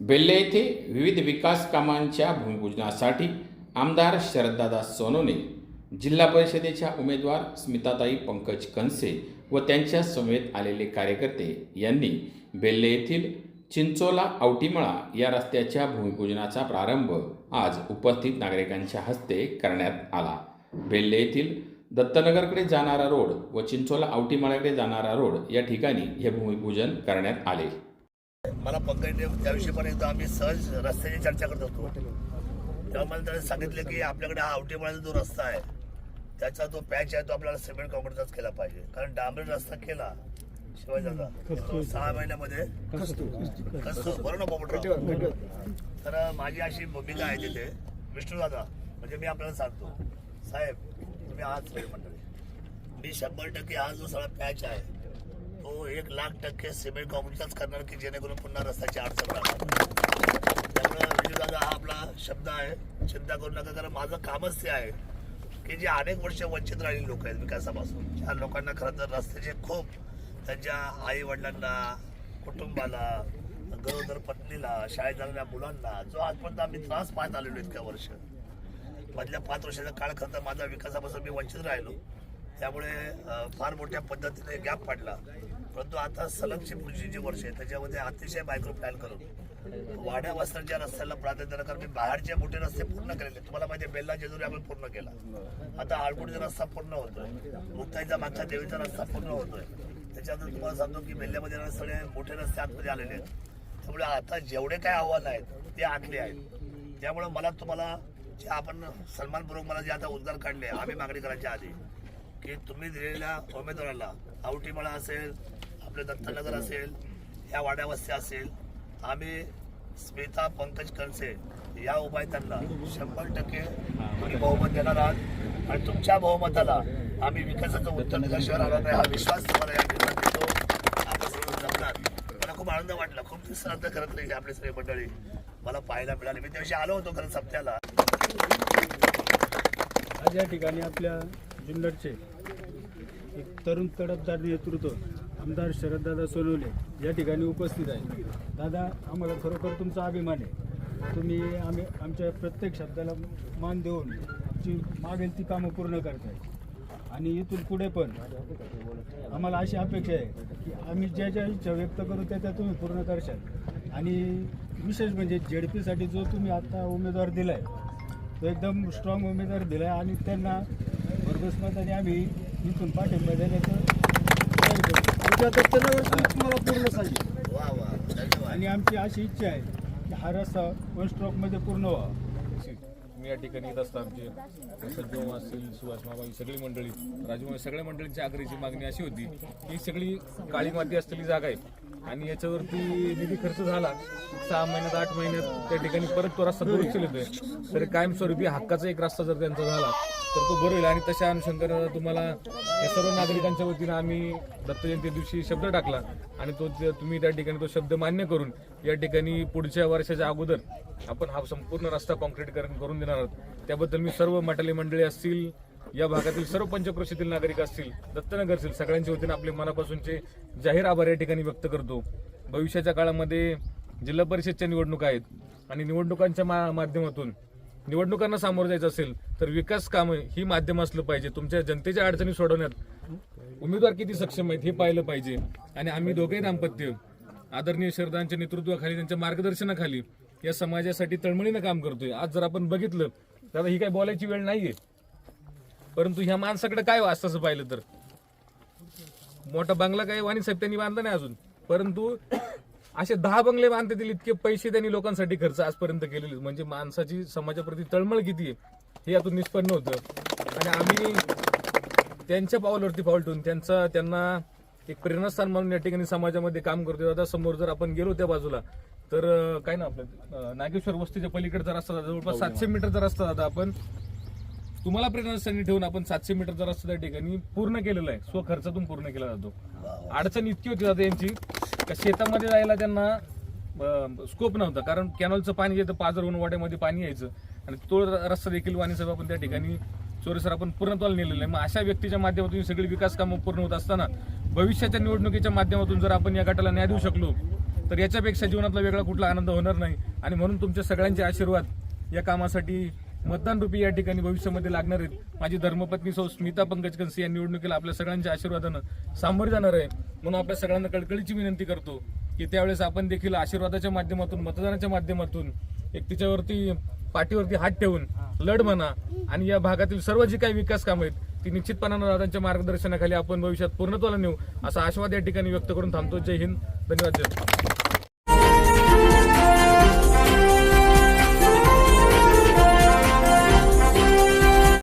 बेल्ले येथे विविध विकास कामांच्या भूमिपूजनासाठी आमदार शरददादा सोनवणे जिल्हा परिषदेच्या उमेदवार स्मिताताई पंकज कनसे व त्यांच्या समेत आलेले कार्यकर्ते यांनी बेल्ले येथील चिंचोला आवटीमळा या रस्त्याच्या भूमिपूजनाचा प्रारंभ आज उपस्थित नागरिकांच्या हस्ते करण्यात आला. बेल्ले येथील दत्तनगरकडे जाणारा रोड व चिंचोला आवटीमाळ्याकडे जाणारा रोड या ठिकाणी हे भूमिपूजन करण्यात आले. मला पंकज त्याविषयी पण एकदा आम्ही सहज रस्त्याची चर्चा करत होतो. तेव्हा मला त्याने सांगितलं की आपल्याकडे हा आवटीमाळ्याचा जो रस्ता आहे त्याचा जो पॅच आहे तो आपल्याला सिमेंट कॉन्क्रीटचाच केला पाहिजे. कारण डांबरी रस्ता केला शिवाजीचा तो सहा महिन्यामध्ये बरोबर ना कॉम्प्युटर तर माझी अशी भूमिका आहे तिथे. विष्णू दादा म्हणजे मी आपल्याला सांगतो. साहेब तुम्ही आज सगळे मंडळी. मी शंभर टक्के हा जो सगळा पॅच आहे तो एक लाख टक्के सिमेंट कॉन्क्रीटचाच करणार की जेणेकरून पुन्हा रस्त्याची अडचण राहणार. त्यामुळे विजयदादा हा आपला शब्द आहे. चिंता करू नका कारण माझं कामच ते आहे की जे अनेक वर्ष वंचित राहिलेली लोक आहेत विकासापासून. ज्या लोकांना खरं तर रस्त्याचे खूप त्यांच्या आई वडिलांना कुटुंबाला गरोदर पत्नीला शाळेत जाणाऱ्या मुलांना जो आजपर्यंत आम्ही त्रास पाहत आलेलो इतक्या वर्ष मधल्या पाच वर्षाचा काळ खरं माझा विकासापासून मी वंचित राहिलो. त्यामुळे फार मोठ्या पद्धतीने गॅप पडला. परंतु आता सलगची पुढची जी वर्ष आहे त्याच्यामध्ये अतिशय मायक्रो प्लॅन करून वाड्या वस्त्रांच्या रस्त्याला प्राधान्य देणं कारण मी बाहेरचे मोठे रस्ते पूर्ण केलेले. तुम्हाला माहिती बेल्ला जेजुरी आम्ही पूर्ण केला. आता आळकुडचा रस्ता पूर्ण होतोय. मुक्ताईचा मागच्या देवीचा रस्ता पूर्ण होतोय. त्याच्यानंतर तुम्हाला सांगतो की बेल्ल्यामध्ये रस्ते सगळे मोठे रस्ते आतमध्ये आलेले आहेत. त्यामुळे आता जेवढे काय आव्हानं आहेत ते आखले आहेत. त्यामुळे मला तुम्हाला जे आपण सन्मानपूर्वक मला जे आता उद्गार काढले आम्ही मागणी करायच्या आधी की तुम्ही दिलेल्या उमेदवाराला आवटीमाळा असेल आपले दत्तनगर असेल या वाड्यावस्त्या असेल आम्ही स्मिता पंकज कणसे या उपायतांना शंभर टक्के तुम्ही बहुमत देणार आहात. आणि तुमच्या बहुमताला आम्ही विकासाचं उत्तर दिल्याशिवाय राहणार नाही हा विश्वास तुम्हाला या ठिकाणी देतो. आपण सर्व जमणार. मला खूप आनंद वाटला खूप दिवसानंतर करत नाही आपली सगळी मंडळी. मला पाहायला मिळाली. मी त्याविषयी आलो होतो खरं सप्त्याला आज या ठिकाणी आपल्या जुन्नरचे एक तरुण तडफदार नेतृत्व आमदार शरददादा सोनवले या ठिकाणी उपस्थित आहे दादा आम्हाला खरोखर तुमचा अभिमान आहे. तुम्ही आम्ही आमच्या प्रत्येक शब्दाला मान देऊन जी मागेल ती कामं पूर्ण करताय. आणि इथून पुढे पण आम्हाला अशी अपेक्षा आहे की आम्ही ज्या ज्या इच्छा व्यक्त करू त्या त्या तुम्ही पूर्ण करशाल. आणि विशेष म्हणजे जेडपीसाठी जो तुम्ही आता उमेदवार दिला आहे तो एकदम स्ट्रॉंग उमेदवार दिला आणि त्यांना भरघोस मताने आम्ही इथून पाठिंबा देण्याचं. आमच्या दत्तनगरचं तुम्हाला पूर्ण आणि आमची अशी इच्छा आहे की हा रस्ता वन स्ट्रोकमध्ये पूर्ण व्हावा. मी या ठिकाणी येत असता आमचे सज्जन असतील सुभाष मामा ही सगळी मंडळी राजूमाई सगळ्या मंडळींची आग्रहीची मागणी अशी होती की ही सगळी काळी माती असलेली जागा आहे. आणि याच्यावरती निधी खर्च झाला सहा महिन्यात आठ महिन्यात त्या ठिकाणी परत तो रस्ता दुरुस्त येतोय तर कायमस्वरूपी हक्काचा एक रस्ता जर त्यांचा झाला तर तो बरं होईल. आणि तशा अनुषंगानं तुम्हाला या सर्व नागरिकांच्या वतीनं आम्ही दत्त जयंती दिवशी शब्द टाकला आणि तो तुम्ही त्या ठिकाणी तो शब्द मान्य करून या ठिकाणी पुढच्या वर्षाच्या अगोदर आपण हा संपूर्ण रस्ता कॉन्क्रीट करून देणार आहोत. त्याबद्दल मी सर्व मटाली मंडळी असतील या भागातील सर्व पंचक्रोशीतील नागरिक असतील दत्तनगर असतील सगळ्यांच्या वतीनं आपले मनापासूनचे जाहीर आभार या ठिकाणी व्यक्त करतो. भविष्याच्या काळामध्ये जिल्हा परिषदच्या निवडणुका आहेत आणि निवडणुकांच्या मा- माध्यमातून निवडणुकांना सामोरं जायचं असेल तर विकास कामं ही माध्यम असलं पाहिजे. तुमच्या जनतेच्या अडचणी सोडवण्यात उमेदवार किती सक्षम आहेत हे पाहिलं पाहिजे. आणि आम्ही दोघेही दाम्पत्य आदरणीय शरदांच्या नेतृत्वाखाली त्यांच्या मार्गदर्शनाखाली या समाजासाठी तळमळीनं काम करतोय. आज जर आपण बघितलं तर ही काय बोलायची वेळ नाहीये. परंतु ह्या माणसाकडे काय वाचतं असं पाहिलं तर? मोठा बंगला काय वाणी साहेब त्यांनी बांधला नाही अजून. परंतु असे दहा बंगले बांधतील इतके पैसे त्यांनी लोकांसाठी खर्च आजपर्यंत केलेले. म्हणजे माणसाची समाजाप्रती तळमळ किती आहे हे यातून निष्पन्न होतं. आणि आम्ही त्यांच्या पावलावरती पाऊल ठेवून त्यांचा त्यांना एक प्रेरणास्थान म्हणून या ठिकाणी समाजामध्ये काम करतोय. आता समोर जर आपण गेलो त्या बाजूला तर काय ना आपलं? नागेश्वर वस्तीच्या पलीकडचा रस्ता जातो. जवळपास सातशे मीटरचा रस्ता जाता आपण तुम्हाला प्रेरणास्थानी ठेवून आपण सातशे मीटरचा रस्ता त्या ठिकाणी पूर्ण केलेला आहे. स्वखर्चातून पूर्ण केला जातो. अडचण इतकी होती दादा यांची का शेतामध्ये जायला त्यांना स्कोप नव्हता. कारण कॅनॉलचं पाणी येतं पाजर वाड्यामध्ये पाणी यायचं. आणि तो रस्ता देखील वाणीसाहेब आपण त्या ठिकाणी चोरेसर आपण पूर्णत्वाला नेलेलं आहे. मग अशा व्यक्तीच्या माध्यमातून सगळी विकास कामं पूर्ण होत असताना भविष्याच्या निवडणुकीच्या माध्यमातून जर आपण या गटाला न्याय देऊ शकलो तर याच्यापेक्षा जीवनातला वेगळा कुठला आनंद होणार नाही. आणि म्हणून तुमच्या सगळ्यांचे आशीर्वाद या कामासाठी मतदान रुपी या ठिकाणी भविष्यामध्ये लागणार आहेत. माझी धर्मपत्नी सौ स्मिता पंकज कंसी या निवडणुकीला आपल्या सगळ्यांच्या आशीर्वादानं सामोरे जाणार आहे. म्हणून आपल्या सगळ्यांना कळकळीची विनंती करतो की त्यावेळेस आपण देखील आशीर्वादाच्या माध्यमातून मतदानाच्या माध्यमातून एक तिच्यावरती पाठीवरती हात ठेवून लढ म्हणा आणि या भागातील सर्व जी काही विकास कामं आहेत ती निश्चितपणानं दादांच्या मार्गदर्शनाखाली आपण भविष्यात पूर्णत्वाला नेऊ असा आशावाद या ठिकाणी व्यक्त करून थांबतो. जय हिंद. धन्यवाद जय